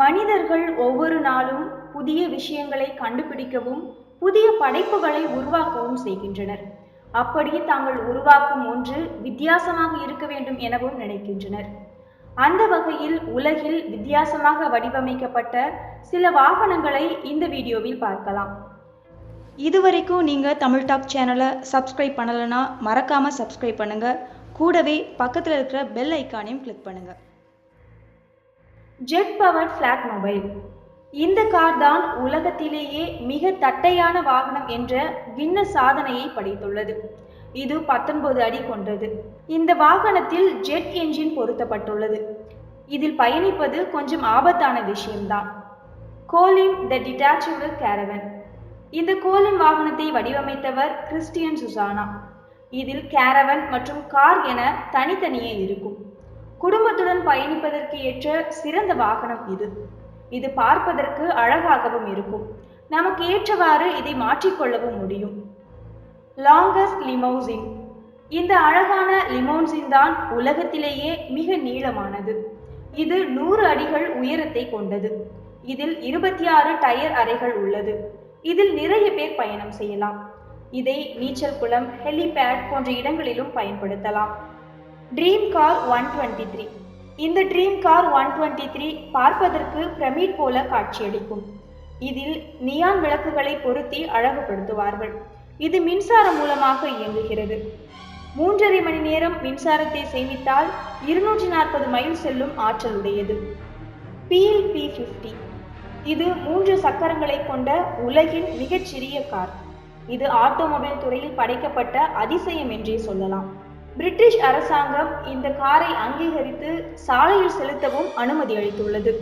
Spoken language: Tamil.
மனிதர்கள் ஒவ்வொரு நாளும் புதிய விஷயங்களை கண்டுபிடிக்கவும் புதிய படைப்புகளை உருவாக்கவும் செய்கின்றனர். அப்படி தாங்கள் உருவாக்கும் ஒன்று வித்தியாசமாக இருக்க வேண்டும் எனவும் நினைக்கின்றனர். அந்த வகையில் உலகில் வித்தியாசமாக வடிவமைக்கப்பட்ட சில வாகனங்களை இந்த வீடியோவில் பார்க்கலாம். இதுவரைக்கும் நீங்கள் தமிழ் டாக் சேனலை சப்ஸ்கிரைப் பண்ணலைன்னா மறக்காமல் சப்ஸ்கிரைப் பண்ணுங்கள் கூடவே பக்கத்தில் இருக்கிற பெல் ஐக்கானையும் கிளிக் பண்ணுங்கள் ஜெட் பவர்ட் ஃபிளாட் மொபைல் இந்த கார் தான் உலகத்திலேயே மிக தட்டையான வாகனம் என்ற கின்ன சாதனையை படைத்துள்ளது. இது பத்தொன்பது அடி கொண்டது. இந்த வாகனத்தில் ஜெட் என்ஜின் பொருத்தப்பட்டுள்ளது. இதில் பயணிப்பது கொஞ்சம் ஆபத்தான விஷயம்தான். கோலிம் த டிட்டாச்சபிள் கேரவன் இந்த கோலிம் வாகனத்தை வடிவமைத்தவர் கிறிஸ்டியன் சுசானா. இதில் கேரவன் மற்றும் கார் என தனித்தனியே இருக்கும். பயணிப்பதற்கு ஏற்ற சிறந்த வாகனம் இது. இது பார்ப்பதற்கு அழகாகவும் இருக்கும். நமக்கு ஏற்றவாறு இதை மாற்றிக்கொள்ளவும் முடியும். லாங்கஸ்ட் லிமோசின் இந்த அழகான லிமோன்சின் தான் உலகத்திலேயே மிக நீளமானது. இது நூறு அடிகள் உயரத்தை கொண்டது. இதில் இருபத்தி ஆறு டயர் அறைகள் உள்ளது. இதில் நிறைய பேர் பயணம் செய்யலாம். இதை நீச்சல் குளம் ஹெலிபேட் போன்ற இடங்களிலும் பயன்படுத்தலாம். Dream car one twenty three இந்த dream car one twenty three பார்ப்பதற்கு பிரமிட் போல காட்சியளிக்கும். இதில் நியான் விளக்குகளை பொருத்தி அழகுபடுத்துவார்கள். இது மின்சாரம் மூலமாக இயங்குகிறது. மூன்றரை மணி நேரம் மின்சாரத்தை சேமித்தால் இருநூற்றி நாற்பது மைல் செல்லும் ஆற்றலுடையது. பிஎல் பிஎல்பி ஃபிஃப்டி இது மூன்று சக்கரங்களை கொண்ட உலகின் மிகச்சிறிய கார் இது ஆட்டோமொபைல் துறையில் படைக்கப்பட்ட அதிசயம் என்றே சொல்லலாம். பிரிட்டிஷ் அரசாங்கம் இந்த காரை அங்கீகரித்து சாலையில் செலுத்தவும் அனுமதி அளித்துள்ளது.